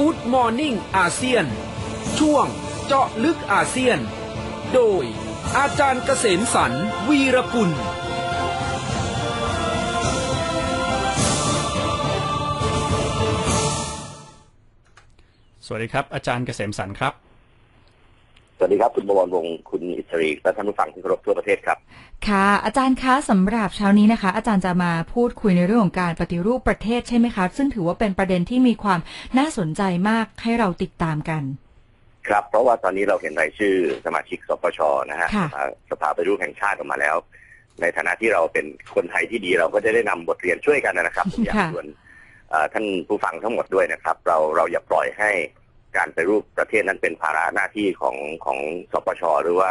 Good Morning อาเซียน ช่วงเจาะลึกอาเซียน โดยอาจารย์เกษมสรรวีรกุลสวัสดีครับ อาจารย์เกษมสรรครับ สวัสดีครับ คุณบวรวงศ์คุณอิสรีและท่านผู้ฟังที่เคารพทั่วประเทศครับ ค่ะ อาจารย์คะสำหรับเช้านี้นะคะ อาจารย์จะมาพูดคุยในเรื่องของการปฏิรูปประเทศใช่ไหมคะ ซึ่งถือว่าเป็นประเด็นที่มีความน่าสนใจมากให้เราติดตามกัน ครับ เพราะว่าตอนนี้เราเห็นรายชื่อสมาชิกสปชนะฮะค่ะสภาสภาปฏิรูปแห่งชาติออกมาแล้ว ในฐานะที่เราเป็นคนไทยที่ดีเราก็จะได้นำบทเรียนช่วยกันนะครับผมอยากค่ะชวนเอ่อท่านผู้ฟังทั้งหมดด้วยนะครับ เราเราอย่าปล่อยให้ การปฏิรูปประเทศนั้นเป็นภาระหน้าที่ของของสปชหรือว่า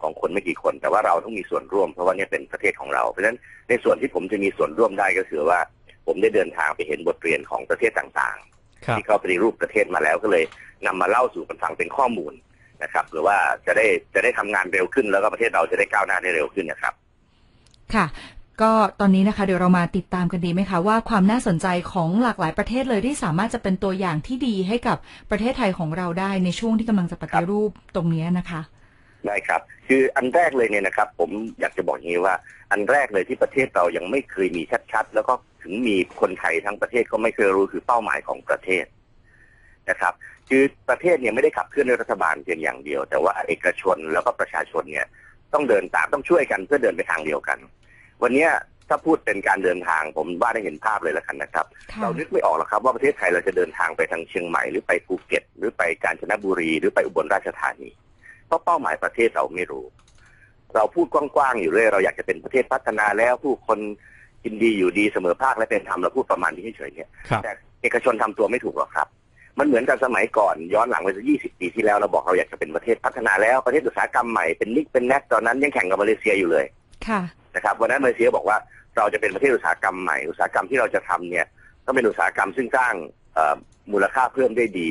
ของคนไม่กี่คน แต่ว่าเราต้องมีส่วนร่วมเพราะว่าเนี่ยเป็นประเทศของเราเพราะฉะนั้นในส่วนที่ผมจะมีส่วนร่วมได้ก็คือว่า ผมได้เดินทางไปเห็นบทเรียนของประเทศต่างๆครับที่เขาปฏิรูปประเทศมาแล้วก็เลยนำมาเล่าสู่กันฟังเป็นข้อมูลนะครับ หรือว่าจะได้จะได้ทำงานเร็วขึ้นแล้วก็ประเทศเราจะได้ก้าวหน้าได้เร็วขึ้นนะครับ ค่ะ ก็ตอนนี้นะคะเดี๋ยวเรามาติดตามกันดีไหมคะว่าความน่าสนใจของหลากหลายประเทศเลยที่สามารถจะเป็นตัวอย่างที่ดีให้กับประเทศไทยของเราได้ในช่วงที่กำลังจะปฏิรูปตรงนี้นะคะได้ครับ คืออันแรกเลยเนี่ยนะครับ ผมอยากจะบอกอย่างนี้ว่า อันแรกเลยที่ประเทศเรายังไม่เคยมีชัดๆ แล้วก็ถึงมีคนไทยทั้งประเทศก็ไม่เคยรู้คือเป้าหมายของประเทศนะครับ คือประเทศเนี่ยไม่ได้ขับเคลื่อนด้วยรัฐบาลเพียงอย่างเดียว แต่ว่าเอกชนแล้วก็ประชาชนเนี่ยต้องเดินตามต้องช่วยกันเพื่อเดินไปทางเดียวกัน วันเนี้ยถ้าพูดเป็นการเดินทางผมว่าได้เห็นภาพเลยแล้วกันนะครับค่ะเรานึกไม่ออกหรอกครับว่าประเทศไทยเราจะเดินทางไปทางเชียงใหม่หรือไปภูเก็ต หรือไปกาญจนบุรีหรือไปอุบลราชธานีเพราะเป้าหมายประเทศเราไม่รู้ เราพูดกว้างๆอยู่เรื่อยเราอยากจะเป็นประเทศพัฒนาแล้วผู้คนกินดีอยู่ดีเสมอภาคและเป็นธรรมเราพูดประมาณนี้เฉยๆเนี่ยครับแต่เอกชนทำตัวไม่ถูกหรอกครับ มันเหมือนกับสมัยก่อนย้อนหลังไปสักยี่สิบปีที่แล้วเราบอกเราอยากจะเป็นประเทศพัฒนาแล้วประเทศอุตสาหกรรมใหม่เป็นนิกเป็นแนกตอนนั้นยังแข่งกับมาเลเซียอยู่เลยค่ะ นะครับวันนั้นมาเลเซียบอกว่าเราจะเป็นประเทศอุตสาหกรรมใหม่อุตสาหกรรมที่เราจะทำเนี่ยต้องเป็นอุตสาหกรรมซึ่งสร้างเอ่อมูลค่าเพิ่มได้ดี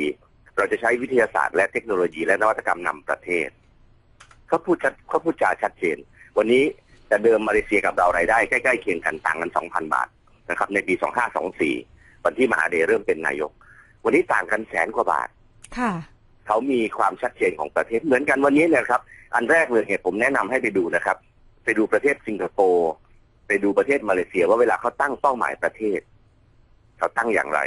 เราจะใช้วิทยาศาสตร์และเทคโนโลยี และนวัตกรรมนำประเทศเขาพูดชัดเขาพูดจาชัดเจน วันนี้แต่เดิมมาเลเซียกับเรารายได้ใกล้ๆเคียงกันต่างกัน 2,000 บาทนะครับในปี 2524 วันที่มหาเดชเริ่มเป็นนายก วันนี้ต่างกันแสนกว่าบาทค่ะเขามีความชัดเจนของประเทศเหมือนกันวันนี้เนี่ยครับ อันแรกเลยเนี่ยผมแนะนำให้ไปดูนะครับ ไปดูประเทศสิงคโปร์ไปดูประเทศมาเลเซียว่าเวลาเขาตั้งเป้าหมายประเทศเขาตั้งอย่างไร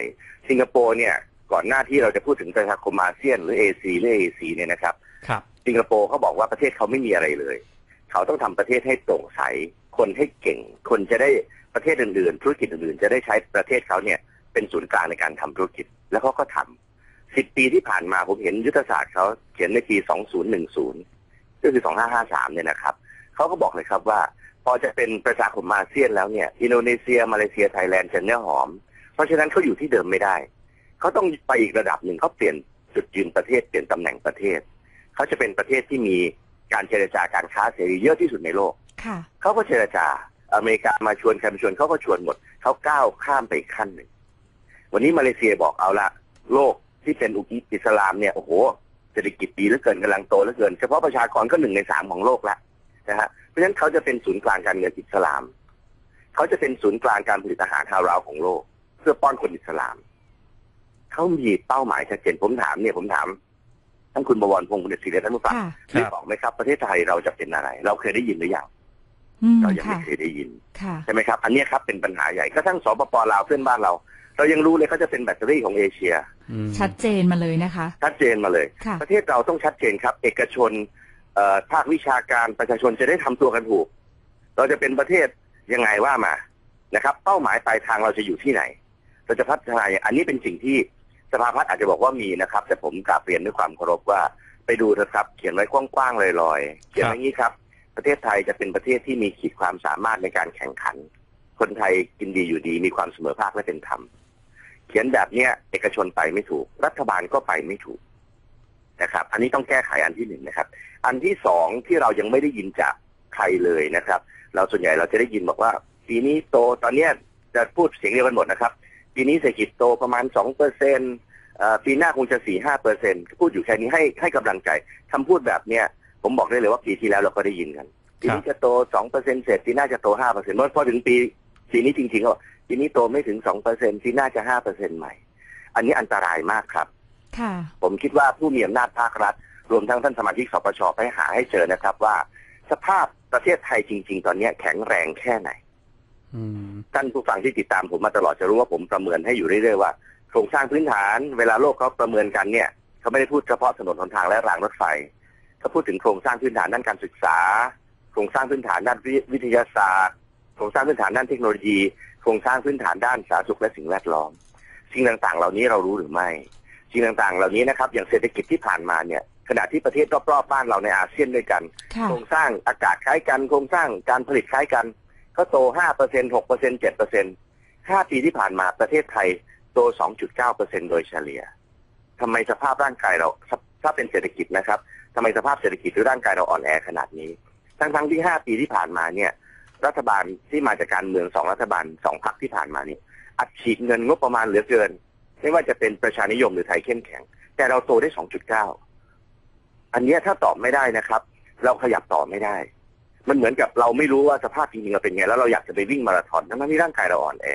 สิงคโปร์เนี่ย ก่อนหน้าที่เราจะพูดถึงประชาคมอาเซียนหรือเอซีหรือเอซีเนี่ยนะครับ ครับ สิงคโปร์เขาบอกว่าประเทศเขาไม่มีอะไรเลย เขาต้องทำประเทศให้โปร่งใสคนให้เก่ง คนจะได้ประเทศอื่นๆ ธุรกิจอื่นๆ จะได้ใช้ประเทศเขาเนี่ยเป็นศูนย์กลางในการทำธุรกิจ แล้วเขาก็ทำสิบปีที่ผ่านมาผมเห็นยุทธศาสตร์เขาเขียนในปี2010ก็คือ2553เนี่ยนะครับ เขาก็บอกเลยครับว่า พอจะเป็นประชาคมอาเซียนแล้วเนี่ย อินโดนีเซีย มาเลเซียไทยแลนด์จะเนื้อหอม เพราะฉะนั้นเขาอยู่ที่เดิมไม่ได้ เขาต้องไปอีกระดับหนึ่งเขาเปลี่ยนจุดยืนประเทศเปลี่ยนตำแหน่งประเทศ เขาจะเป็นประเทศที่มีการเจรจาการค้าเสรีเยอะที่สุดในโลกค่ะเขาก็เจรจาอเมริกามาชวนใครมาชวนเขาก็ชวนหมดเขาก้าวข้ามไปอีกขั้นหนึ่งวันนี้มาเลเซียบอกเอาละโลกที่เป็นอุกิอิสลามเนี่ยโอ้โหเศรษฐกิจดีเหลือเกินกำลังโตเหลือเกิน เฉพาะประชากรก็หนึ่งในสามของโลกละ นะฮะเพราะฉะนั้นเขาจะเป็นศูนย์กลางการเงินอิสลาม เขาจะเป็นศูนย์กลางการผลิตอาหารฮาราวของโลก เพื่อป้อนคนอิสลาม เขามีเป้าหมายชัดเจนผมถามเนี่ยผมถามทั้งคุณบวรพงศ์คุณเดชศรีและท่านผู้ฟังค่ะครับนึกออกไหมครับ ประเทศไทยเราจะเป็นอะไร เราเคยได้ยินหรือยังอืมเรายังค่ะไม่เคยได้ยินค่ะใช่ไหมครับ อันเนี้ยครับเป็นปัญหาใหญ่กระทั่งสปปลาวเพื่อนบ้านเรา เรายังรู้เลยเขาจะเป็นแบตเตอรี่ของเอเชียอืมชัดเจนมาเลยนะคะ ชัดเจนมาเลยค่ะประเทศเราต้องชัดเจนครับ เอกชนเอ่อ ภาควิชาการประชาชนจะได้ทำตัวกันถูก เราจะเป็นประเทศยังไงว่ามานะครับ เป้าหมายปลายทางเราจะอยู่ที่ไหน เราจะพัฒนาอย่างอันนี้เป็นสิ่งที่สภาพัฒน์อาจจะบอกว่ามีนะครับ แต่ผมกราบเรียนด้วยความเคารพว่าไปดูเถอะครับ เขียนไว้กว้างๆลอยๆเขียนไว้อย่างี้ครับ ประเทศไทยจะเป็นประเทศที่มีขีดความสามารถในการแข่งขัน คนไทยกินดีอยู่ดีมีความเสมอภาคและเป็นธรรม เขียนแบบเนี้ยเอกชนไปไม่ถูก รัฐบาลก็ไปไม่ถูก นะครับ อันนี้ต้องแก้ไขอันที่หนึ่งนะครับ อันที่สองที่เรายังไม่ได้ยินจากใครเลยนะครับ เราส่วนใหญ่เราจะได้ยินบอกว่า ปีนี้โตตอนเนี้ยจะพูดเสียงเดียวกันหมดนะครับ ปีนี้เศรษฐกิจโตประมาณสองเปอร์เซ็นต์ปีหน้าคงจะสี่ห้าเปอร์เซ็นต์พูดอยู่แค่นี้ให้ให้กำลังใจคำพูดแบบเนี้ยผมบอกได้เลยว่าปีที่แล้วเราก็ได้ยินกันปีนี้จะโตสองเปอร์เซ็นเสร็จปีหน้าจะโตห้าเปอร์เซ็นต์พอถึงปีปีนี้จริงๆก็ปีนี้โตไม่ถึงสองเปอร์เซ็นปีหน้าจะห้าเปอร์เซ็นต์ใหม่ อันนี้อันตรายมากครับ ผมคิดว่าผู้มีอำนาจภาครัฐ รวมทั้งท่านสมาชิกสปชไปหาให้เจอนะครับว่า สภาพประเทศไทยจริง ๆ ตอนนี้แข็งแรงแค่ไหนอืมท่านผู้ฟังที่ติดตามผมมาตลอดจะรู้ว่าผมประเมินให้อยู่เรื่อยๆว่าโครงสร้างพื้นฐานเวลาโลกเขาประเมินกันเนี่ยเขาไม่ได้พูดเฉพาะถนนหนทางและรางรถไฟเขาพูดถึงโครงสร้างพื้นฐานด้านการศึกษา โครงสร้างพื้นฐานด้านวิวิทยาศาสตร์ โครงสร้างพื้นฐานด้านเทคโนโลยี โครงสร้างพื้นฐานด้านสาธารณสุขและสิ่งแวดล้อม สิ่งต่างๆ เหล่านี้เรารู้หรือไม่ สิ่งต่างๆ เหล่านี้นะครับ อย่างเศรษฐกิจที่ผ่านมาเนี่ยขณะที่ประเทศรอบๆบ้านเราในอาเซียนด้วยกันค่ะโครงสร้างอากาศคล้ายกันโครงสร้างการผลิตคล้ายกันก็โต5เปอร์เซ็นต์6เปอร์เซ็นต์7เปอร์เซ็นต์5ปีที่ผ่านมาประเทศไทยโต 2.9เปอร์เซ็นต์โดยเฉลี่ยทำไมสภาพร่างกายเราถ้าเป็นเศรษฐกิจนะครับทำไมสภาพเศรษฐกิจหรือร่างกายเราอ่อนแอขนาดนี้ ทั้งๆที่ 5 ปีที่ผ่านมาเนี่ย รัฐบาลที่มาจากการเมืองสองรัฐบาลสองพรรคที่ผ่านมานี่อัดฉีดเงินงบประมาณเหลือเกิน ไม่ว่าจะเป็นประชานิยมหรือไทยเข้มแข็ง แต่เราโตได้ 2.9 อันเนี้ยถ้าตอบไม่ได้นะครับ เราขยับต่อไม่ได้ มันเหมือนกับเราไม่รู้ว่าสภาพจริงๆเราเป็นไง แล้วเราอยากจะไปวิ่งมาราธอนทั้งๆที่ร่างกายเราอ่อนแอ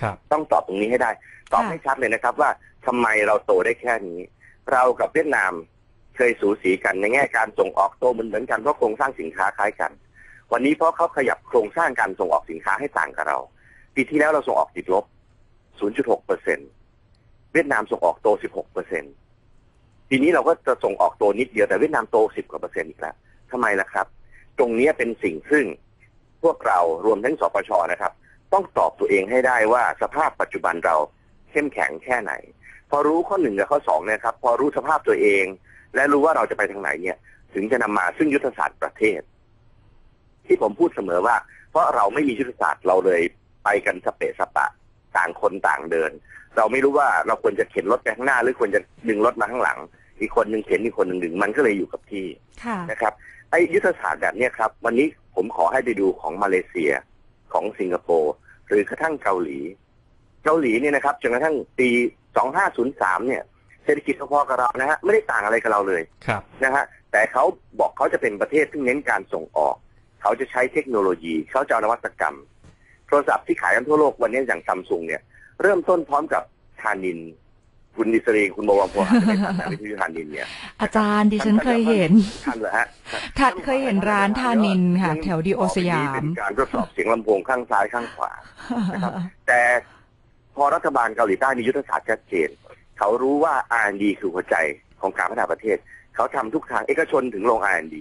ครับ ต้องตอบตรงนี้ให้ได้ ตอบค่ะให้ชัดเลยนะครับ ว่าทำไมเราโตได้แค่นี้ เรากับเวียดนามเคยสูสีกันในแง่การส่งออกโตเหมือนเหมือนกันเพราะโครงสร้างสินค้าคล้ายกัน วันนี้เพราะเขาขยับโครงสร้างการส่งออกสินค้าให้ต่างกับเรา ปีที่แล้วเราส่งออกติดลบ 0.6เปอร์เซ็นเวียดนามส่งออกโต 16เปอร์เซ็นปีนี้เราก็จะส่งออกโตนิดเดียวแต่เวียดนามโต 10กว่าเปอร์เซ็นต์อีกแล้วทำไมล่ะครับ ตรงนี้เป็นสิ่งซึ่งพวกเรารวมทั้งสปชนะครับ ต้องตอบตัวเองให้ได้ว่าสภาพปัจจุบันเราเข้มแข็งแค่ไหน พอรู้ข้อหนึ่งกับข้อสองเนะครับ พอรู้สภาพตัวเอง และรู้ว่าเราจะไปทางไหนเนี่ย ถึงจะนำมาซึ่งยุทธศาสตร์ประเทศ ที่ผมพูดเสมอว่า เพราะเราไม่มียุทธศาสตร์เราเลยไปกันสเปะสปะ ต่างคนต่างเดิน เราไม่รู้ว่าเราควรจะเข็นรถไปข้างหน้า หรือควรจะดึงรถมาข้างหลัง อีกคนหนึ่งเข็นอีกคนหนึ่งดึงมันก็เลยอยู่กับที่ค่ะนะครับไอ้ยุทธศาสตร์แบบเนี้ยครับ วันนี้ผมขอให้ไปดูของมาเลเซียของสิงคโปร์หรือกระทั่งเกาหลี เกาหลีเนี่ยนะครับจนกระทั่งปี 2503 เนี่ยเศรษฐกิจพอๆกับเรานะฮะไม่ได้ต่างอะไรกับเราเลยครับนะฮะแต่เขาบอกเขาจะเป็นประเทศที่เน้นการส่งออก เขาจะใช้เทคโนโลยี เขาจะเอานวัตกรรม โทรศัพท์ที่ขายกันทั่วโลกวันนี้อย่างซัมซุงเนี่ย เริ่มต้นพร้อมกับทานิน คุณดิสรีคุณโมวังโพอาจจะไม่ทันแต่วิทยุทานินเนี่ยอาจารย์ดิฉันเคยเห็นทันเหรอฮะค่ะเคยเห็นร้านทานินค่ะ แถวดีโอสยามเป็นการทดสอบเสียงลำโพงข้างซ้ายข้างขวานะครับแต่พอรัฐบาลเกาหลีใต้มียุทธศาสตร์ชัดเจน เขารู้ว่า R&D คือหัวใจของการพัฒนาประเทศ เขาทำทุกทางเอกชนถึงลง R&D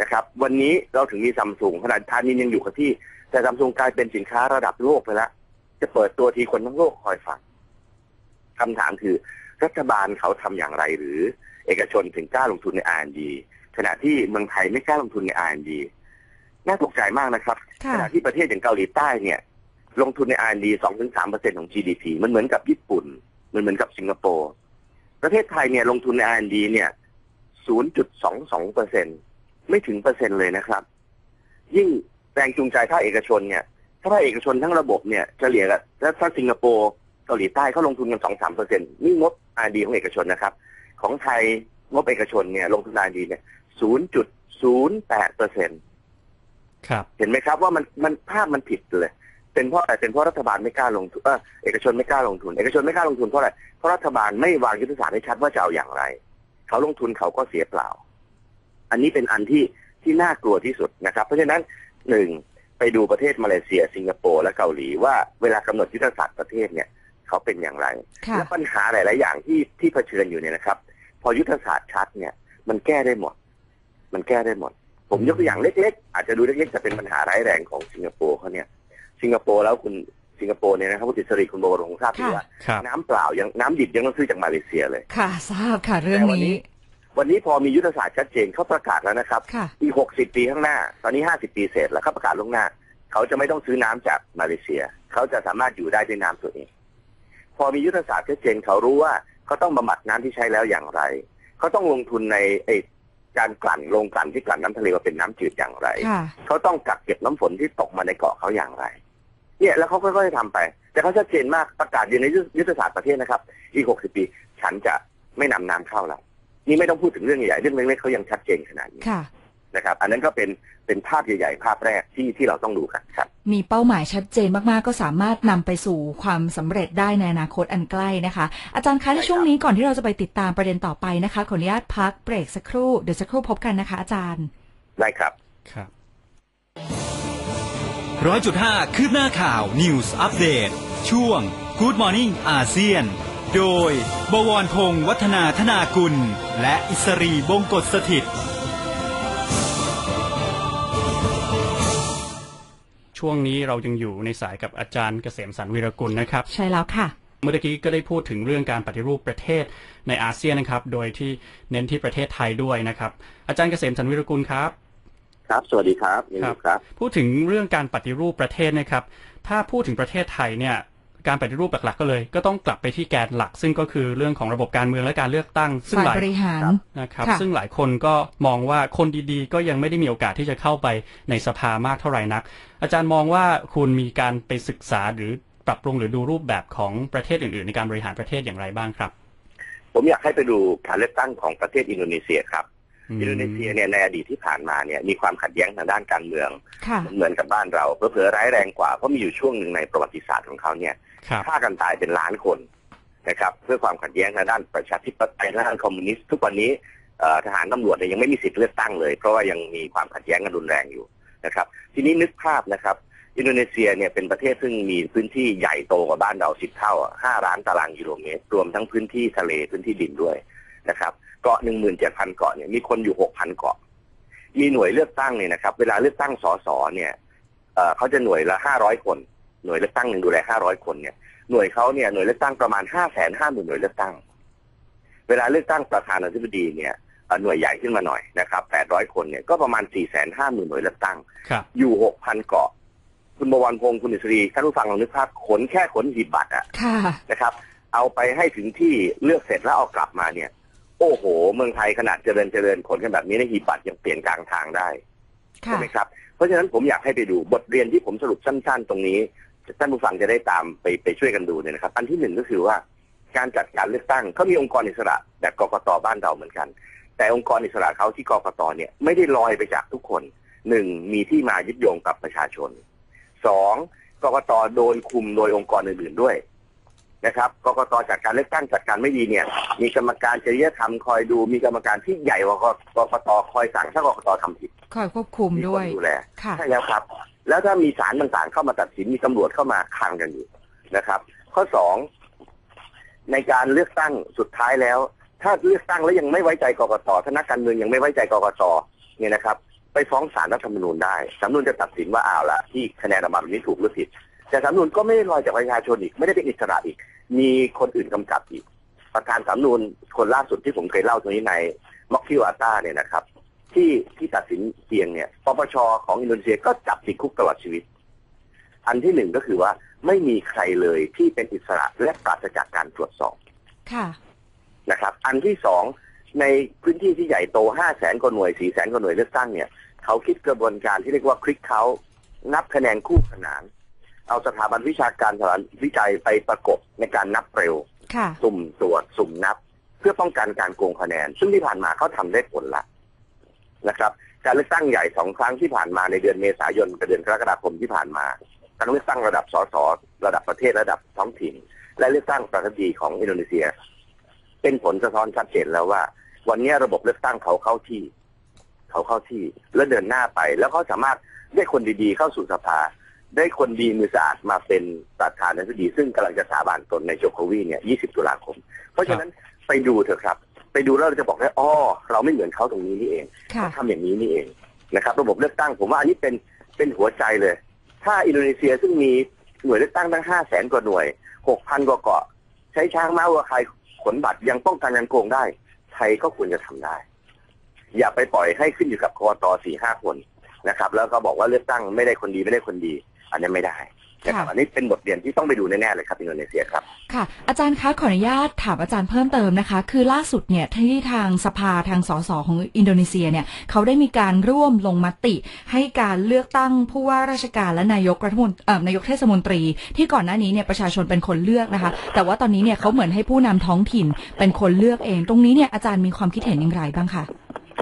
นะครับ วันนี้เราถึงมีซัมซุงขนาดทานินยังอยู่กับที่ แต่ซัมซุงกลายเป็นสินค้าระดับโลกไปแล้ว จะเปิดตัวทีคนทั้งโลกคอยฟังคำถามคือรัฐบาลเขาทำอย่างไรหรือ เอกชนถึงกล้าลงทุนใน R&D ขณะที่เมืองไทยไม่กล้าลงทุนใน R&D น่าตกใจมากนะครับค่ะขณะที่ประเทศอย่างเกาหลีใต้เนี่ย ลงทุนใน R&D 2-3%ของ GDP มันเหมือนกับญี่ปุ่น มันเหมือนกับสิงคโปร์ประเทศไทยเนี่ยลงทุนใน R&D เนี่ย0.22%ไม่ถึงเปอร์เซ็นต์เลยนะครับ ยิ่งแรงจูงใจภาคเอกชนเนี่ย ถ้าภาคเอกชนทั้งระบบเนี่ยเฉลี่ยกันแล้วถ้าสิงคโปร์เกาหลีใต้เขาลงทุนกัน2-3%นี่งบ R&D ของเอกชนนะครับ ของไทยงบเอกชนเนี่ยลงทุน R&D เนี่ย0.08%ครับ เห็นไหมครับว่ามันมันภาพมันผิดเลย เป็นเพราะอะไรเป็นเพราะรัฐบาลไม่กล้าลงทุนเออเอกชนไม่กล้าลงทุน เอกชนไม่กล้าลงทุนเพราะอะไรเพราะรัฐบาลไม่วางยุทธศาสตร์ให้ชัดว่าจะเอาอย่างไร เขาลงทุนเขาก็เสียเปล่า อันนี้เป็นอันที่ที่น่ากลัวที่สุดนะครับ เพราะฉะนั้นหนึ่ง ไปดูประเทศมาเลเซีย สิงคโปร์และเกาหลีว่าเวลากำหนดยุทธศาสตร์ประเทศเนี่ยเขาเป็นอย่างไรค่ะและปัญหาหลาย ๆ อย่างที่ที่เผชิญอยู่เนี่ยนะครับ พอยุทธศาสตร์ชัดเนี่ย มันแก้ได้หมด มันแก้ได้หมด ผมยกตัวอย่างเล็ก ๆ อาจจะดูเล็ก ๆ แต่เป็นปัญหาร้ายแรงของสิงคโปร์เขาเนี่ย สิงคโปร์แล้วคุณสิงคโปร์เนี่ยนะครับคุณติสรีคุณโบรงทราบดีค่ะว่าครับน้ำเปล่ายังน้ำดิบยังต้องซื้อจากมาเลเซียเลย ค่ะทราบค่ะเรื่องแต่วันนี้นี้ วันนี้พอมียุทธศาสตร์ชัดเจนเขาประกาศแล้วนะครับค่ะอีกหกสิบปีข้างหน้า ตอนนี้ห้าสิบปีเสร็จแล้วเขาประกาศล่วงหน้า เขาจะไม่ต้องซื้อน้ำจากมาเลเซีย เขาจะสามารถอยู่ได้ด้วยน้ำตัวเอง พอมียุทธศาสตร์ชัดเจนเขารู้ว่าเขาต้องบำบัดน้ำที่ใช้แล้วอย่างไร เขาต้องลงทุนในไอการกลั่นโรงกลั่นที่กลั่นน้ำทะเลมาเป็นน้ำจืดอย่างไรค่ะเขาต้องกักเก็บน้ำฝนที่ตกมาในเกาะเขาอย่างไร เนี่ยแล้วเขาค่อยๆทำไป แต่เขาชัดเจนมากประกาศอยู่ในยุทธศาสตร์ประเทศนะครับ อีกหกสิบปี ฉันจะไม่นำน้ำเข้าแล้ว นี่ไม่ต้องพูดถึงเรื่องใหญ่ๆเรื่องเล็กๆเขายังชัดเจนขนาดนี้ค่ะนะครับ อันนั้นก็เป็นเป็นภาพใหญ่ๆภาพแรกที่ที่เราต้องดูกันครับ มีเป้าหมายชัดเจนมากๆ ก็สามารถนำไปสู่ความสำเร็จได้ในอนาคตอันใกล้นะคะ อาจารย์คะในช่วงนี้ก่อนที่เราจะไปติดตามประเด็นต่อไปนะคะขออนุญาตพักเบรกสักครู่เดี๋ยวสักครู่พบกันนะคะ อาจารย์ได้ครับครับร้อยจุดห้าคืบหน้าข่าว News อัปเดตช่วง Good Morning อาเซียน โดย บวรพงษ์วัฒนาธนากุล และอิสรีบงกฎสถิตย์ช่วงนี้เรายังอยู่ในสายกับอาจารย์เกษมสันต์วีรกุลนะครับ ใช่แล้วค่ะ เมื่อกี้ก็ได้พูดถึงเรื่องการปฏิรูปประเทศในอาเซียนนะครับ โดยที่เน้นที่ประเทศไทยด้วยนะครับ อาจารย์เกษมสันต์วีรกุลครับ ครับ สวัสดีครับยินดีครับ พูดถึงเรื่องการปฏิรูปประเทศนะครับ ถ้าพูดถึงประเทศไทยเนี่ย การปฏิรูปหลักๆก็เลย ก็ต้องกลับไปที่แกนหลัก ซึ่งก็คือเรื่องของระบบการเมืองและการเลือกตั้ง ซึ่งฝ่ายหลายบริหารนะครับค่ะซึ่งหลายคนก็มองว่าคนดีๆ ก็ยังไม่ได้มีโอกาสที่จะเข้าไปในสภามากเท่าไหร่นัก อาจารย์มองว่าคุณมีการไปศึกษาหรือปรับปรุงหรือดูรูปแบบของประเทศอื่น ๆ ในการบริหารประเทศอย่างไรบ้างครับ ผมอยากให้ไปดูการเลือกตั้งของประเทศอินโดนีเซียครับมอินโดนีเซียเนี่ยในอดีตที่ผ่านมาเนี่ยมีความขัดแย้งทางด้านการเมืองค่ะเหมือนกับบ้านเราเผลอๆร้ายแรงกว่าเพราะมีอยู่ช่วงหนึ่งในประวัติศาสตร์ของเขาเนี่ยครับ ฆ่ากันตายเป็นล้านคนนะครับ เพื่อความขัดแย้งทางด้านประชาธิปไตยทางด้านคอมมิวนิสต์ทุกวันนี้ทหารตำรวจยังไม่มีสิทธิ์เลือกตั้งเลย เพราะว่ายังมีความขัดแย้งกันรุนแรงอยู่นะครับ ทีนี้นึกภาพนะครับ อินโดนีเซียเนี่ยเป็นประเทศซึ่งมีพื้นที่ใหญ่โตกว่าบ้านเราสิบเท่าห้าล้านตารางกิโลเมตร รวมทั้งพื้นที่ทะเลพื้นที่ดินด้วยนะครับ เกาะหนึ่งหมื่นเจ็ดพันเกาะเนี่ยมีคนอยู่หกพันเกาะ มีหน่วยเลือกตั้งเนี่ยนะครับ เวลาเลือกตั้งสสเนี่ยเขาจะหน่วยละห้าร้อยคน หน่วยเลือกตั้งหนึ่งดูแลห้าร้อยคนเนี่ยหน่วยเขาเนี่ยหน่วยเลือกตั้งประมาณห้าแสนห้าหมื่นหน่วยเลือกตั้ง เวลาเลือกตั้งประธานาธิบดีเนี่ยเอ่อหน่วยใหญ่ขึ้นมาหน่อยนะครับแปดร้อยคนเนี่ยก็ประมาณสี่แสนห้าหมื่นหน่วยเลือกตั้งครับอยู่หกพันเกาะ คุณบวรพงศ์คุณอิสรีท่านผู้ฟังลองนึกภาพขนแค่ขนหีบบัตรอะค่ะนะครับ เอาไปให้ถึงที่เลือกเสร็จแล้วเอากลับมาเนี่ย โอ้โห เมืองไทยขนาดเจริญเจริญขนกันแบบนี้ในหีบบัตรยังเปลี่ยนกลางทางได้ค่ะใช่ไหมครับ เพราะฉะนั้นผมอยากให้ไปดูบทเรียนที่ผมสรุปสั้น ๆ ตรงนี้ ท่านผู้ฟังจะได้ตามไปไปช่วยกันดูเนี่ยนะครับ อันที่หนึ่งก็คือว่าการจัดการเลือกตั้งเขามีองค์กรอิสระแบบกกตบ้านเราเหมือนกัน แต่องค์กรอิสระเขาที่กกตเนี่ยไม่ได้ลอยไปจากทุกคนหนึ่งมีที่มายึดโยงกับประชาชนสองกกตโดนคุมโดยองค์กรอื่นๆด้วยนะครับกกตจัดการเลือกตั้งจัดการไม่ดีเนี่ย มีกรรมการจริยธรรมคอยดูมีกรรมการที่ใหญ่กว่ากกตคอยสั่งถ้ากกตทำผิดคอยควบคุมมีด้ควยนดูแลค่ะใช่แล้วครับ แล้วถ้ามีศาลต่างๆ เข้ามาตัดสินมีตำรวจเข้ามาคังกันอยู่นะครับ ข้อสองในการเลือกตั้งสุดท้ายแล้ว ถ้าเลือกตั้งแล้วยังไม่ไว้ใจกรกตถ้านักการเมืองยังไม่ไว้ใจกรกตเนี่ยนะครับ ไปฟ้องศาลรัฐธรรมนูญได้สำนวนจะตัดสินว่าอ้าวละที่คะแนนออกมาแบบนี้ถูกหรือผิด แต่สำนวนก็ไม่ได้ลอยจากประชาชนอีก ไม่ได้เป็นอิสระอีก มีคนอื่นกำกับอีก ประธานสำนวนคนล่าสุดที่ผมเคยเล่าตรงนี้ในม็อกคิวอาต้าเนี่ยนะครับ ที่ที่ตัดสินเพียงเนี่ยปปชของอินโดนีเซียก็จับติดคุกตลอดชีวิต อันที่หนึ่งก็คือว่าไม่มีใครเลยที่เป็นอิสระและปราศจากการตรวจสอบค่ะนะครับ อันที่สองในพื้นที่ที่ใหญ่โตห้าแสนกว่าหน่วยสี่แสนกว่าหน่วยเลือกตั้งเนี่ยเขาคิดกระบวนการที่เรียกว่าคลิกเขานับคะแนนคู่ขนาน เอาสถาบันวิชาการสถานวิจัยไปประกบในการนับเร็วค่ะสุ่มตรวจสุ่มนับ เพื่อป้องกันการโกงคะแนน ซึ่งที่ผ่านมาเขาทำได้ผลละ นะครับ การเลือกตั้งใหญ่สองครั้งที่ผ่านมาในเดือนเมษายนกับเดือนกรกฎาคมที่ผ่านมาทั้งเลือกตั้งระดับสสระดับประเทศระดับท้องถิ่น และเลือกตั้งประธานาธิบดีของอินโดนีเซีย เป็นผลสะท้อนชัดเจนแล้วว่า วันนี้ระบบเลือกตั้งเขาเข้าที่ เขาเข้าที่และเดินหน้าไป แล้วเขาสามารถได้คนดีๆ เข้าสู่สภา ได้คนดีมือสะอาดมาเป็นประธานาธิบดี ซึ่งกำลังจะสาบานตนในโจโควีเนี่ย 20 ตุลาคม เพราะฉะนั้นไปดูเถอะครับ ไปดูแล้วเราจะบอกได้อ๋อเราไม่เหมือนเขาตรงนี้นี่เองค่ะเขาทำอย่างนี้นี่เองนะครับ ระบบเลือกตั้งผมว่าอันนี้เป็นเป็นหัวใจเลย ถ้าอินโดนีเซียซึ่งมีหน่วยเลือกตั้งตั้งห้าแสนกว่าหน่วยหกพันกว่าเกาะ ใช้ช้างม้าวัวใครขนบัตรยังป้องกันการโกงได้ไทยก็ควรจะทำได้ อย่าไปปล่อยให้ขึ้นอยู่กับกตสี่ห้าคนนะครับ แล้วก็บอกว่าเลือกตั้งไม่ได้คนดีไม่ได้คนดี อันนี้ไม่ได้ นะครับค่ะอันนี้เป็นบทเรียนที่ต้องไปดูแน่ๆเลยครับอินโดนีเซียครับค่ะ อาจารย์คะขออนุญาตถามอาจารย์เพิ่มเติมนะคะ คือล่าสุดเนี่ยที่ทางสภาทางสสของอินโดนีเซียเนี่ยเขาได้มีการร่วมลงมติ ให้การเลือกตั้งผู้ว่าราชการและนายกรัฐมนตรีเอ่อนายกเทศมนตรี ที่ก่อนหน้านี้เนี่ยประชาชนเป็นคนเลือกนะคะ แต่ว่าตอนนี้เนี่ยเขาเหมือนให้ผู้นำท้องถิ่นเป็นคนเลือกเอง ตรงนี้เนี่ยอาจารย์มีความคิดเห็นอย่างไรบ้างคะ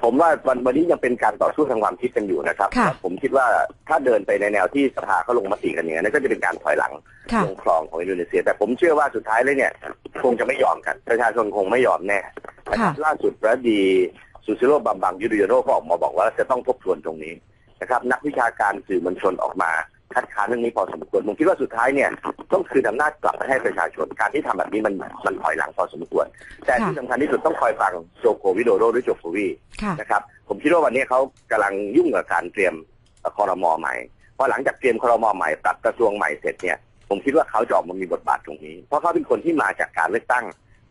ผผมว่าวันวันนี้ยังเป็นการต่อสู้ทางความคิดกันอยู่นะครับ ค่ะผมคิดว่าถ้าเดินไปในแนวที่สภาเขาลงมติกันอย่างนั้นก็จะเป็นการถอยหลังค่ะ ลงคลองของอินโดนีเซีย แต่ผมเชื่อว่าสุดท้ายเลยเนี่ย คงจะไม่ยอมกัน ประชาชนคงไม่ยอมแน่นะครับค่ะล่าสุดพระดีสุซิโรบัมบังยูริโยโรก็ออกมาบอกว่าจะต้องทบทวนตรงนี้นะครับ นักวิชาการสื่อมวลชนออกมา คัดค้านเรื่องนี้พอสมควรผมคิดว่าสุดท้ายเนี่ยต้องคืนอำนาจกลับไปให้ประชาชน การที่ทำแบบนี้มันมันถอยหลังพอสมควร แต่ที่สำคัญที่สุดต้องคอยฟังโจโควิโดโรหรือโจโควีค่ะนะครับผมคิดว่าวันนี้เขากำลังยุ่งกับการเตรียมคอรมอใหม่พอหลังจากเตรียมคอรมอใหม่ปรับกระทรวงใหม่เสร็จเนี่ยผมคิดว่าเขาจะออกมามีบทบาทตรงนี้ เพราะเขาเป็นคนที่มาจากการเลือกตั้ง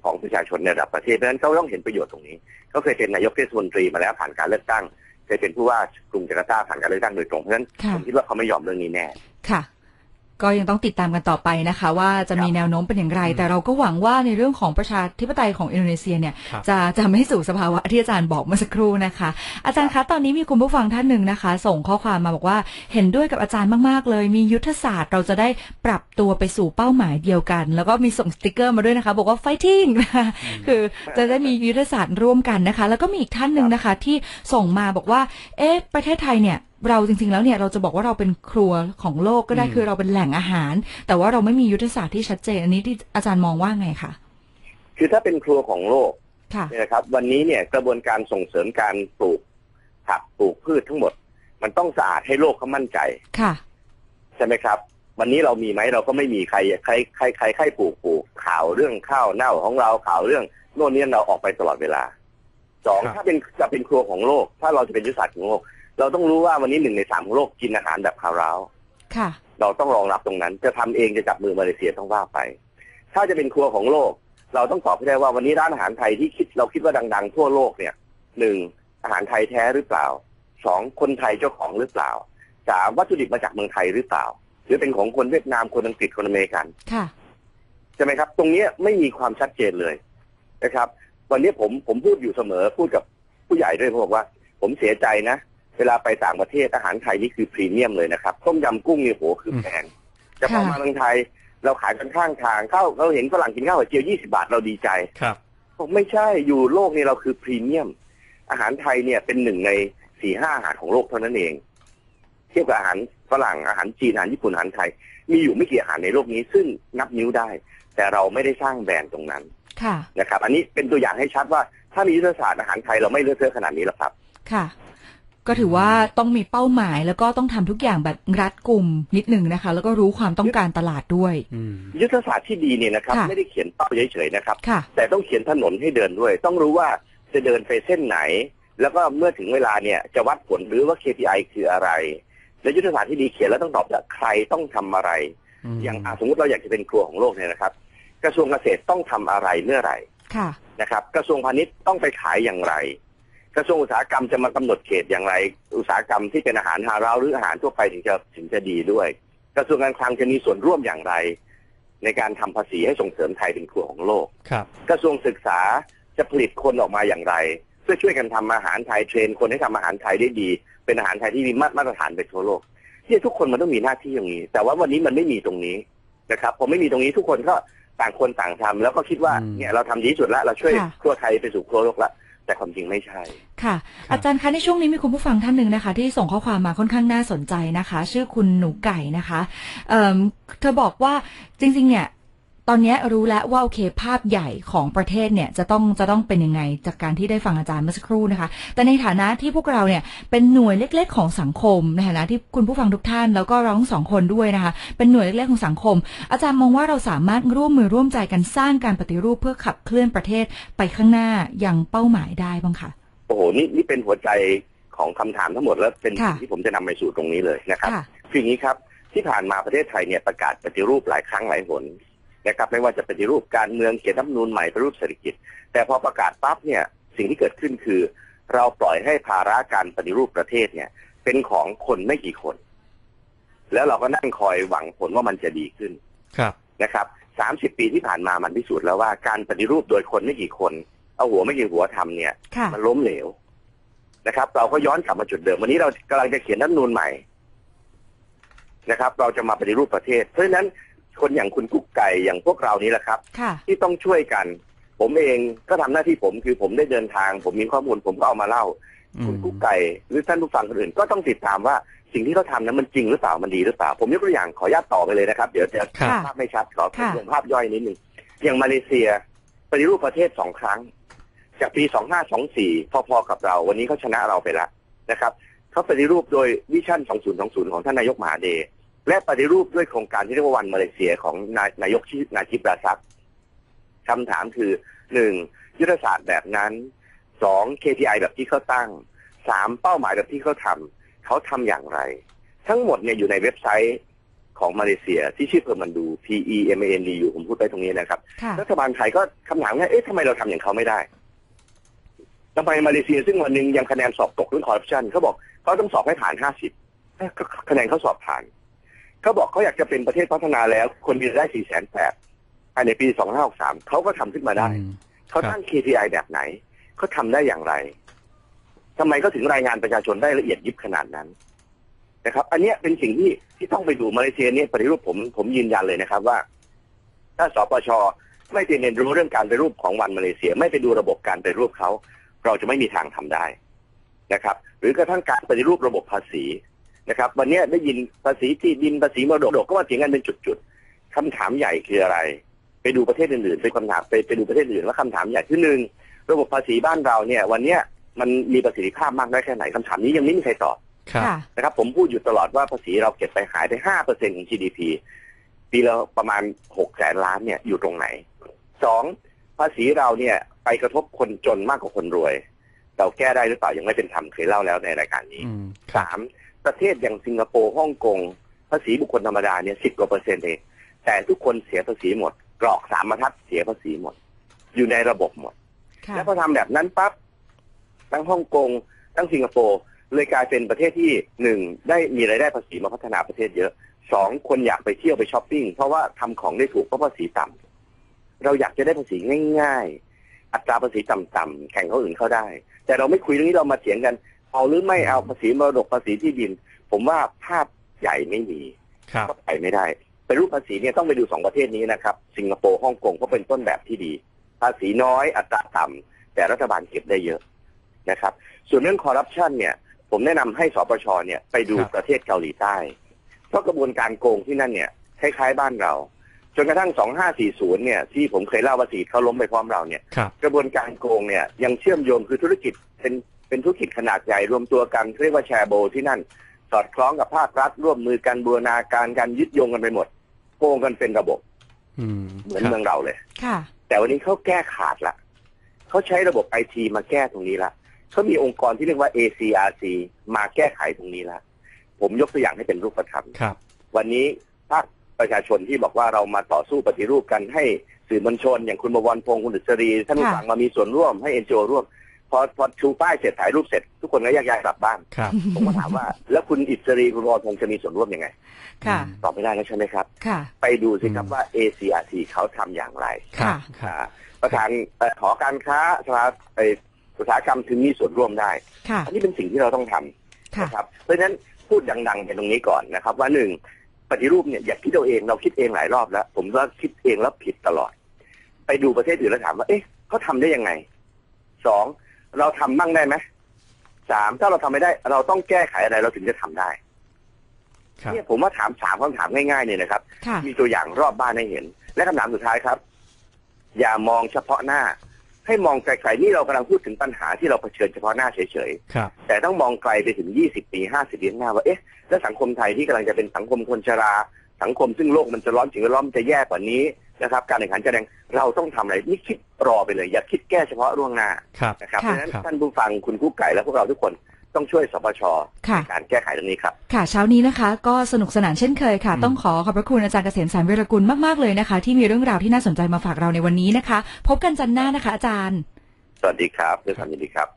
ของประชาชนในระดับประเทศเพราะฉะนั้นเขาต้องเห็นประโยชน์ตรงนี้เขาเคยเป็นนายกเทศมนตรีมาแล้วผ่านการเลือกตั้ง เคยเป็นผู้ว่ากรุงจาการ์ตาผ่านการเลือกตั้งโดยตรงเพราะฉะนั้นค่ะผมคิดว่าเขาไม่ยอมเรื่องนี้แน่ค่ะ ก็ยังต้องติดตามกันต่อไปนะคะ ว่าจะมีแนวโน้มเป็นอย่างไร แต่เราก็หวังว่าในเรื่องของประชาธิปไตยของอินโดนีเซียเนี่ยครับจะจะไม่สู่สภาวะที่อาจารย์บอกเมื่อสักครู่นะคะ อาจารย์คะตอนนี้มีคุณผู้ฟังท่านหนึ่งนะคะ ส่งข้อความมาบอกว่าเห็นด้วยกับอาจารย์มากๆเลย มียุทธศาสตร์เราจะได้ปรับตัวไปสู่เป้าหมายเดียวกัน แล้วก็มีส่งสติกเกอร์มาด้วยนะคะ บอกว่า fighting นะคะคือจะได้มียุทธศาสตร์ร่วมกันนะคะ แล้วก็มีอีกท่านหนึ่งนะคะ ที่ส่งมาบอกว่า เอ๊ะประเทศไทยเนี่ยเราจริงๆแล้วเนี่ยเราจะบอกว่าเราเป็นครัวของโลกก็ได้อืมคือเราเป็นแหล่งอาหาร แต่ว่าเราไม่มียุทธศาสตร์ที่ชัดเจน อันนี้ที่อาจารย์มองว่าไงคะคือถ้าเป็นครัวของโลกค่ะเนี่ยนะครับ วันนี้เนี่ยกระบวนการส่งเสริมการปลูกผักปลูกพืชทั้งหมด มันต้องสะอาดให้โลกเขามั่นใจค่ะ ใช่ไหมครับ วันนี้เรามีไหมเราก็ไม่มีใครใครใครใครใครปลูกปลูกข่าวเรื่องข้าวเน่าของเราข่าวเรื่องโน่นนี่เราออกไปตลอดเวลาสองครับถ้าเป็นจะเป็นครัวของโลก ถ้าเราจะเป็นยุทธศาสตร์ของโลก เราต้องรู้ว่าวันนี้หนึ่งในสามของโลกกินอาหารแบบคาวร้าวค่ะ เราต้องรองรับตรงนั้น จะทำเองจะจับมือมาเลเซียต้องว่าไป ถ้าจะเป็นครัวของโลก เราต้องตอบให้ได้ว่าวันนี้ร้านอาหารไทยที่คิดเราคิดว่าดัง ๆ ทั่วโลกเนี่ยหนึ่งอาหารไทยแท้หรือเปล่าสองคนไทยเจ้าของหรือเปล่าสามวัตถุดิบมาจากเมืองไทยหรือเปล่า หรือเป็นของคนเวียดนามคนอังกฤษคนอเมริกันค่ะใช่ไหมครับ ตรงเนี้ยไม่มีความชัดเจนเลยนะครับ วันนี้ผมผมพูดอยู่เสมอพูดกับผู้ใหญ่ด้วยผมบอกว่า ผมเสียใจนะ เวลาไปต่างประเทศอาหารไทยนี่คือพรีเมียมเลยนะครับ ต้มยำกุ้งนี่โหคือแพงแต่พอค่ะมาเมืองไทย เราขายกันข้างทางข้าวเราเห็นฝรั่งกินข้าวไข่เจียวยี่สิบาทเราดีใจครับบอกไม่ใช่อยู่โลกนี้เราคือพรีเมียม อาหารไทยเนี่ยเป็นหนึ่งในสี่ห้าอาหารของโลกเท่านั้นเอง เทียบกับอาหารฝรั่งอาหารจีนอาหารญี่ปุ่นอาหารไทย มีอยู่ไม่กี่อาหารในโลกนี้ซึ่งนับนิ้วได้ แต่เราไม่ได้สร้างแบรนด์ตรงนั้นค่ะนะครับ อันนี้เป็นตัวอย่างให้ชัดว่าถ้ามียุทธศาสตร์อาหารไทยเราไม่เลอะเทอะขนาดนี้หรอกครับ ค่ะ ก็ถือว่าต้องมีเป้าหมายแล้วก็ต้องทำทุกอย่างแบบรัดกลุ่มนิดหนึ่งนะคะ แล้วก็รู้ความต้องการตลาดด้วยอืมยุทธศาสตร์ที่ดีเนี่ยนะครับค่ะไม่ได้เขียนเป้าเฉยๆนะครับค่ะแต่ต้องเขียนถนนให้เดินด้วย ต้องรู้ว่าจะเดินไปเส้นไหน แล้วก็เมื่อถึงเวลาเนี่ยจะวัดผลหรือว่า KPI คืออะไร และยุทธศาสตร์ที่ดีเขียนแล้วต้องตอบว่าใครต้องทำอะไร อย่างอะสมมติเราอยากจะเป็นครัวของโลกเนี่ยนะครับ กระทรวงเกษตรต้องทำอะไรเมื่อไหร่ค่ะนะครับ กระทรวงพาณิชย์ต้องไปขายอย่างไร กระทรวงอุตสาหกรรมจะมากำหนดเขตอย่างไร อุตสาหกรรมที่เป็นอาหารฮาลาลหรืออาหารทั่วไปถึงจะถึงจะดีด้วย กระทรวงการคลังจะมีส่วนร่วมอย่างไร ในการทำภาษีให้ส่งเสริมไทยเป็นครัวของโลกครับกระทรวงศึกษาจะผลิตคนออกมาอย่างไร เพื่อช่วยกันทำอาหารไทยเทรน คนให้ทำอาหารไทยได้ดี เป็นอาหารไทยที่มีมาตรฐานไปทั่วโลกที่ทุกคนมันต้องมีหน้าที่อย่างนี้ แต่ว่าวันนี้มันไม่มีตรงนี้นะครับพอไม่มีตรงนี้ทุกคนก็ต่างคนต่างทำแล้วก็คิดว่าอืมเนี่ยเราทำดีที่สุดแล้วเราช่วยค่ะครัวไทยไปสู่ครัวโลกแล้ว แต่ความจริงไม่ใช่ ค่ะ อาจารย์คะในช่วงนี้มีคุณผู้ฟังท่านหนึ่งนะคะ ที่ส่งข้อความมาค่อนข้างน่าสนใจนะคะ ชื่อคุณหนูไก่นะคะเอ่อเธอบอกว่าจริง ๆ เนี่ย ตอนนี้รู้แล้วว่าโอเคภาพใหญ่ของประเทศเนี่ยจะต้องจะต้องเป็นยังไงจากการที่ได้ฟังอาจารย์เมื่อสักครู่นะคะ แต่ในฐานะที่พวกเราเนี่ยเป็นหน่วยเล็ก ๆ ของสังคมในฐานะที่คุณผู้ฟังทุกท่านแล้วก็เราทั้งสองคนด้วยนะคะ เป็นหน่วยเล็ก ๆ ของสังคม อาจารย์มองว่าเราสามารถร่วมมือร่วมใจกันสร้างการปฏิรูปเพื่อขับเคลื่อนประเทศไปข้างหน้าอย่างเป้าหมายได้บ้างคะโอ้โหนี่นี่เป็นหัวใจของคำถามทั้งหมดแล้วเป็นค่ะสิ่งที่ผมจะนำไปสู่ตรงนี้เลยนะครับค่ะคืออย่างนี้ครับที่ผ่านมาประเทศไทยเนี่ยประกาศปฏิรูปหลายครั้งหลายหน นะครับไม่ว่าจะปฏิรูปการเมืองเขียนรัฐธรรมนูญใหม่ปฏิรูปเศรษฐกิจ แต่พอประกาศปั๊บเนี่ยสิ่งที่เกิดขึ้นคือ เราปล่อยให้ภาระการปฏิรูปประเทศเนี่ย เป็นของคนไม่กี่คน แล้วเราก็นั่งคอยหวังผลว่ามันจะดีขึ้นครับนะครับสามสิบปีที่ผ่านมามันพิสูจน์แล้วว่าการปฏิรูปโดยคนไม่กี่คน เอาหัวไม่กี่หัวทำเนี่ยค่ะมันล้มเหลวนะครับ เราก็ย้อนกลับมาจุดเดิมวันนี้เรากำลังจะเขียนรัฐธรรมนูญใหม่นะครับ เราจะมาปฏิรูปประเทศ เพราะฉะนั้น คนอย่างคุณกุ๊กไก่อย่างพวกเรานี้แหละครับ ค่ะ ที่ต้องช่วยกัน ผมเองก็ทำหน้าที่ผมคือผมได้เดินทาง ผมมีข้อมูลผมก็เอามาเล่าอืมคุณกุ๊กไก่หรือท่านผู้ฟังคนอื่นก็ต้องติดตามว่าสิ่งที่เขาทำนั้นมันจริงหรือเปล่ามันดีหรือเปล่า ผมยกตัวอย่างขออนุญาตต่อไปเลยนะครับ เดี๋ยวจะครับภาพไม่ชัดขอค่ะเพิ่มภาพย่อยนิดหนึ่งอย่างมาเลเซียปฏิรูปประเทศสองครั้ง จากปี 2524 พอๆกับเรา วันนี้เขาชนะเราไปแล้วนะครับเขาปฏิรูปโดยวิชั่น 2020 ของท่านนายกมหาเดช และปฏิรูปด้วยโครงการที่เรียกว่าวันมาเลเซียของนายนายกชื่อนาจิบราซักคำถามคือหนึ่งยุทธศาสตร์แบบนั้นสอง KPI แบบที่เขาตั้งสามเป้าหมายแบบที่เขาทำเขาทำอย่างไร ทั้งหมดเนี่ยอยู่ในเว็บไซต์ของมาเลเซียที่ชื่อเพอร์มันดู P E M A N D U ผมพูดไปตรงนี้นะครับค่ะรัฐบาลไทยก็คำถามง่ายเอ๊ะทำไมเราทำอย่างเขาไม่ได้ทำไมมาเลเซียซึ่งวันหนึ่งยังคะแนนสอบตกเรื่องคอร์รัปชันเขาบอกเขาต้องสอบให้ผ่านห้าสิบคะแนนเขาสอบผ่าน เขาบอกเขาอยากจะเป็นประเทศพัฒนาแล้ว คนมีรายได้สี่แสนแปดภายในปีสองห้าหกสามเขาก็ทำขึ้นมาได้อืมเขาตั้ง KPI แบบไหนเขาทำได้อย่างไรทำไมเขาถึงรายงานประชาชนได้ละเอียดยิบขนาดนั้นนะครับ อันเนี้ยเป็นสิ่งที่ที่ต้องไปดูมาเลเซียเนี่ยปฏิรูปผมผมยืนยันเลยนะครับว่า ถ้าสปชไม่ไปเรียนรู้เรื่องการไปฏิรูปของวันมาเลเซีย ไม่ไปดูระบบการไปฏิรูปเขาเราจะไม่มีทางทำได้นะครับ หรือกระทั่งการปฏิรูประบบภาษี นะครับ วันเนี้ยได้ยินภาษีที่ดินภาษีมรดกก็มาเถียงกันเป็นจุดๆคำถามใหญ่คืออะไร ไปดูประเทศอื่นๆไปคำถามไปไปดูประเทศอื่นว่าคำถามใหญ่ที่หนึ่งระบบภาษีบ้านเราเนี่ย วันเนี้ยมันมีประสิทธิภาพมากน้อยแค่ไหนคำถามนี้ยังไม่มีใครตอบครับค่ะนะครับ ผมพูดอยู่ตลอดว่าภาษีเราเก็บไปหายไปห้าเปอร์เซ็นของ GDP ปีละประมาณหกแสนล้านเนี่ยอยู่ตรงไหนสองภาษีเราเนี่ยไปกระทบคนจนมากกว่าคนรวย เราแก้ได้หรือเปล่ายังไม่เป็นธรรมเคยเล่าแล้วในรายการนี้อืมครับสาม ประเทศอย่างสิงคโปร์ฮ่องกงภาษีบุคคลธรรมดาเนี่ยสิบกว่าเปอร์เซ็นต์เองแต่ทุกคนเสียภาษีหมด กรอกสามบรรทัดเสียภาษีหมด อยู่ในระบบหมดค่ะแล้วพอทำแบบนั้นปั๊บทั้งฮ่องกงทั้งสิงคโปร์เลยกลายเป็นประเทศที่หนึ่งได้มีรายได้ภาษีมาพัฒนาประเทศเยอะสองคนอยากไปเที่ยวไปช้อปปิ้งเพราะว่าทำของได้ถูกเพราะภาษีต่ำเราอยากจะได้ภาษีง่าย ๆ อัตราภาษีต่ำๆแข่งเขาอื่นเขาได้ แต่เราไม่คุยเรื่องนี้เรามาเถียงกัน เอาหรือไม่เอาภาษีมรดกภาษีที่ดิน ผมว่าภาพใหญ่ไม่มีครับก็ไปไม่ได้ไปรูปภาษีเนี่ยต้องไปดูสองประเทศนี้นะครับ สิงคโปร์ฮ่องกงเพราะเป็นต้นแบบที่ดี ภาษีน้อยอัตราต่ำแต่รัฐบาลเก็บได้เยอะนะครับ ส่วนเรื่องคอร์รัปชันเนี่ย ผมแนะนำให้สปชเนี่ยไปดูครับประเทศเกาหลีใต้ เพราะกระบวนการโกงที่นั่นเนี่ยคล้ายๆบ้านเรา จนกระทั่ง 2540 เนี่ยที่ผมเคยเล่าว่าสีเขาล้มไปพร้อมเราเนี่ยครับกระบวนการโกงเนี่ยยังเชื่อมโยงคือธุรกิจเป็น เป็นธุรกิจขนาดใหญ่รวมตัวกันเรียกว่าแชร์โบที่นั่น สอดคล้องกับภาครัฐร่วมมือกันบูรณาการการยึดโยงกันไปหมดโกงกันเป็นระบบอืมเหมือนครับเมืองเราเลยค่ะ แต่วันนี้เขาแก้ขาดละเขาใช้ระบบไอทีมาแก้ตรงนี้ละเขามีองค์กรที่เรียกว่า ACRC มาแก้ไขตรงนี้ละผมยกตัวอย่างให้เป็นรูปธรรมครับ วันนี้ภาคประชาชนที่บอกว่าเรามาต่อสู้ปฏิรูปกันให้สื่อมวลชน อย่างคุณบวรพงศ์คุณดุษรีท่านผู้ค่ะฟังมามีส่วนร่วมให้เอ็นจีโอร่วม พอพอชูป้ายเสร็จถ่ายรูปเสร็จ ทุกคนก็แยกย้ายกลับบ้านครับ ผมก็ถามว่า แล้วคุณอิสรีคุณบวรพงศ์จะมีส่วนร่วมยังไงค่ะ ตอบไม่ได้แล้วใช่ไหมครับ ค่ะ ไปดูสิครับอืมว่า ACRC เขาทำอย่างไรครับค่ะครับประธานเอ่อหอการค้าสภาเอ่ออุตสาหกรรมถึงมีส่วนร่วมได้ ค่ะ อันนี้เป็นสิ่งที่เราต้องทำ ค่ะ นะครับเพราะฉะนั้นพูดดังๆไปตรงนี้ก่อนนะครับ ว่าหนึ่งปฏิรูปเนี่ยอย่าคิดเอาเองเราคิดเองหลายรอบแล้ว ผมว่าคิดเองแล้วผิดตลอด ไปดูประเทศอื่นแล้วถามว่า เอ๊ะเขาทำได้ยังไงสอง เราทำบ้างได้ไหมสามถ้าเราทำไม่ได้ เราต้องแก้ไขอะไรเราถึงจะทำได้ครับเนี่ยผมว่าถามสามคำถามง่ายๆเนี่ยนะครับค่ะมีตัวอย่างรอบบ้านให้เห็น และคำถามสุดท้ายครับ อย่ามองเฉพาะหน้า ให้มองไกลๆนี่เรากำลังพูดถึงปัญหาที่เราเผชิญเฉพาะหน้าเฉยครับๆแต่ต้องมองไกลไปถึง20ปี50ปีข้างหน้าว่าเอ๊ะแล้วสังคมไทยที่กำลังจะเป็นสังคมคนชรา สังคมซึ่งโลกมันจะร้อนสิ่งแวดล้อมจะแย่กว่านี้ นะครับ การแข่งขันจะแรงเราต้องทำอะไรนี่คิดรอไปเลย อย่าคิดแก้เฉพาะล่วงหน้าครับนะครับเพค่ะราะฉะนั้นครับท่านผู้ฟังคุณกู้ไก่และพวกเราทุกคนต้องช่วยสปชค่ะในการแก้ไขเรื่องนี้ครับ ค่ะ เช้านี้นะคะ ก็สนุกสนานเช่นเคยค่ะอืมต้องขอขอบพระคุณอาจารย์เกษมสารวิรกุลมากๆเลยนะคะ ที่มีเรื่องราวที่น่าสนใจมาฝากเราในวันนี้นะคะ พบกันจันทร์หน้านะคะ อาจารย์ สวัสดีครับด้วยความยินดีครับ